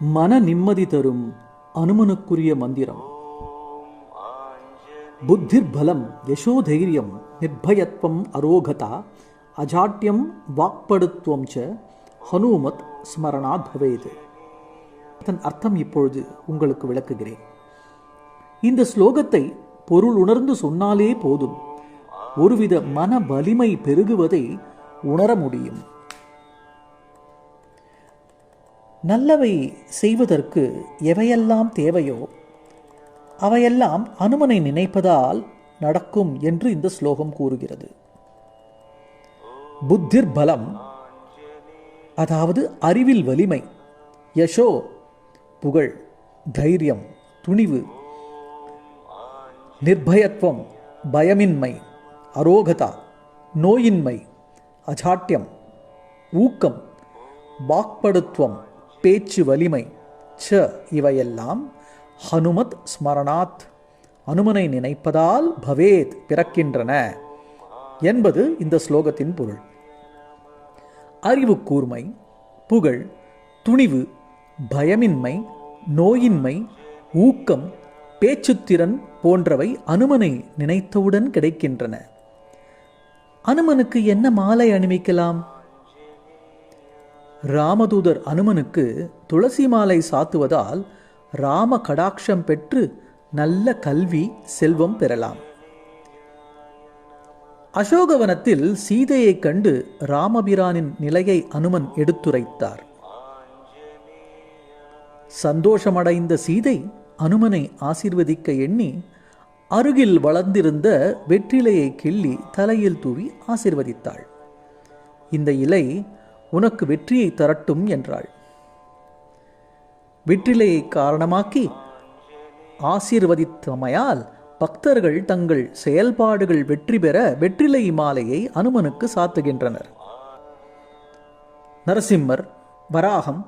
மன நிம்மதி தரும் அனுமனுக்குரிய மந்திரம். புத்திர் பலம் யசோதைரியம் நிர்பயத்வம் அரோகதா அஜாட்டியம் வாக்படுத்துவம் ச ஹனுமத் ஸ்மரணாத் பவேது. அதன் அர்த்தம் இப்பொழுது உங்களுக்கு விளக்குகிறேன். இந்த ஸ்லோகத்தை பொருள் உணர்ந்து சொன்னாலே போதும். ஒருவித மன வலிமை பெருகுவதை உணர முடியும். நல்லவை செய்வதற்கு எவையெல்லாம் தேவையோ அவையெல்லாம் அனுமனை நினைப்பதால் நடக்கும் என்று இந்த ஸ்லோகம் கூறுகிறது. புத்திர் பலம் அதாவது அறிவில் வலிமை யசோ புகழ் தைரியம் துணிவு நிர்பயத்துவம் பயமின்மை அரோகதா நோயின்மை அஜாட்டியம் ஊக்கம் வாக்படுத்துவம் பேச்சு வலிமை ச இவையெல்லாம் ஹனுமத் ஸ்மரணாத் அனுமனை நினைப்பதால் பவேத் பிறக்கின்றன என்பது இந்த ஸ்லோகத்தின் பொருள். அறிவு கூர்மை புகழ் துணிவு பயமின்மை நோயின்மை ஊக்கம் பேச்சுத்திறன் போன்றவை அனுமனை நினைத்தவுடன் கிடைக்கின்றன. அனுமனுக்கு என்ன மாலை அணிவிக்கலாம்? ராமதூதர் அனுமனுக்கு துளசி மாலை சாத்துவதால் ராம கடாட்சம் பெற்று நல்ல கல்வி செல்வம் பெறலாம். அசோகவனத்தில் சீதையைக் கண்டு ராமபிரானின் நிலையை அனுமன் எடுத்துரைத்தார். சந்தோஷமடைந்த சீதை அனுமனை ஆசிர்வதிக்க எண்ணி அருகில் வளர்ந்திருந்த வெற்றிலையை கிள்ளி தலையில் தூவி ஆசிர்வதித்தாள். இந்த இலை உனக்கு வெற்றியை தரட்டும் என்றாள். வெற்றிலையை காரணமாக்கி ஆசீர்வதித்தமையால் பக்தர்கள் தங்கள் செயல்பாடுகள் வெற்றி பெற வெற்றிலை மாலையை அனுமனுக்கு சாத்துகின்றனர். நரசிம்மர் வராகம்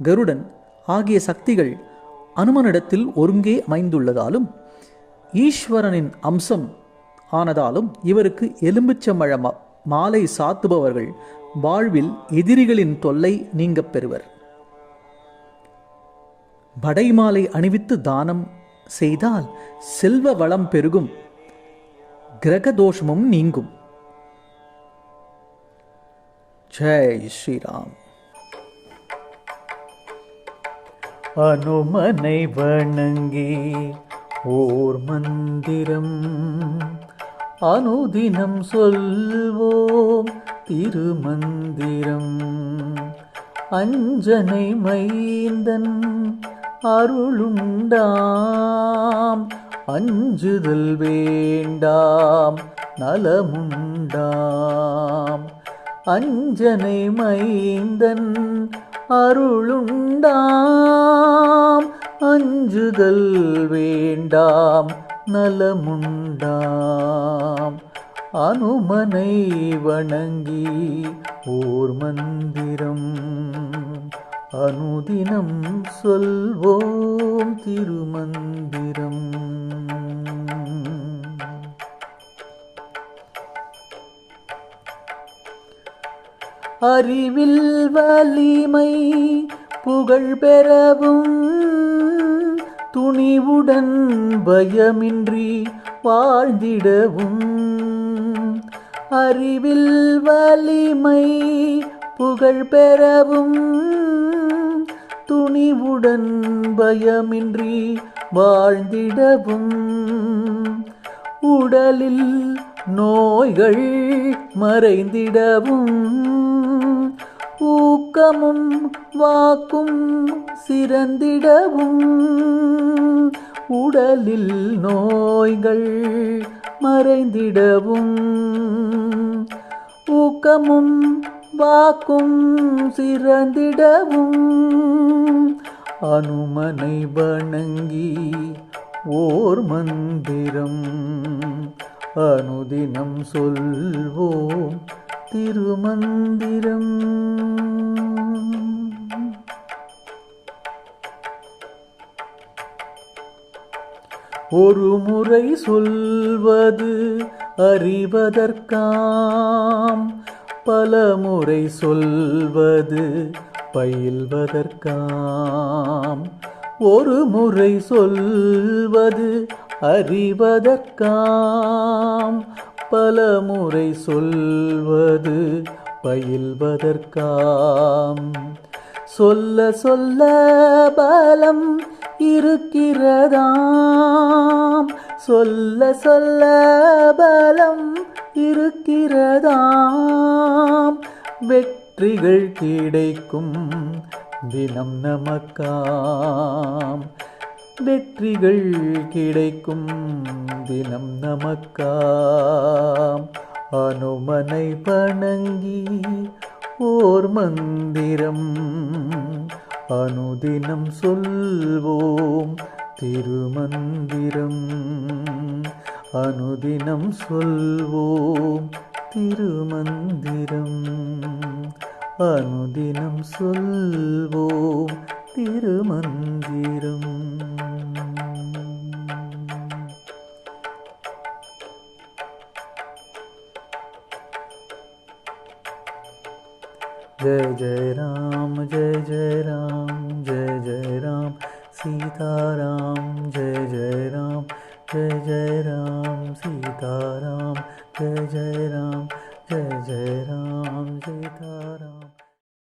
கருடன் ஆகிய சக்திகள் அனுமனிடத்தில் ஒருங்கே அமைந்துள்ளதாலும் ஈஸ்வரனின் அம்சம் ஆனதாலும் இவருக்கு எலும்புச்சம்பழ மாலை சாத்துபவர்கள் வாழ்வில் எதிரிகளின் தொல்லை நீங்கப் பெறுவர். படைமாலை அணிவித்து தானம் செய்தால் செல்வ வளம் பெருகும் கிரக தோஷமும் நீங்கும். ஜெய் ஸ்ரீராம். அனுமனை வணங்கி ஓர் மந்திரம் அனுதினம் சொல்வோம். திருமந்திரம் அஞ்சனை மைந்தன் அருளுண்டாம். அஞ்சுதல் வேண்டாம் நலமுண்டாம். அஞ்சனை மைந்தன் அருளுண்டாம். அஞ்சுதல் வேண்டாம் நலமுண்டாம். அனுமனை வணங்கி ஓர் மந்திரம். அனுதினம் சொல்வோம் திருமந்திரம். அறிவில் வலிமை புகழ் பெறவும் துணிவுடன் பயமின்றி வாழ்ந்திடவும். அறிவில் வலிமை புகழ் பெறவும். துணிவுடன் பயமின்றி வாழ்ந்திடவும். உடலில் நோய்கள் மறைந்திடவும். ஊக்கமும் வாக்கும் சிறந்திடவும். உடலில் நோய்கள் மறைந்திடவும். ஊக்கமும் வாக்கும் சிறந்திடவும். அனுமனை வணங்கி ஓர் மந்திரம். அனுதினம் சொல்வோம் திருமந்திரம். ஒரு முறை சொல்வது அறிவதற்காம் பல முறை சொல்வது பயில்வதற்காம். ஒரு முறை சொல்வது அறிவதற்காம் பல முறை சொல்வது பயில்வதற்காம். சொல்ல சொல்ல பலம் இருக்கிறதாம். சொல்ல சொல்ல பலம் இருக்கிறதாம். வெற்றிகள் கிடைக்கும் தினம் நமக்காம். வெற்றிகள் கிடைக்கும் தினம் நமக்காம். அனுமனை பணங்கி ஓர் மந்திரம். அனுதினம் சொல்வோம் திருமந்திரம். அனுதினம் சொல்வோம் திருமந்திரம். அனுதினம் சொல்வோம் திருமந்திரம். जय जय राम जय जय राम जय जय राम। सीताराम जय जय राम जय जय राम। सीताराम जय जय राम जय जय राम। सीताराम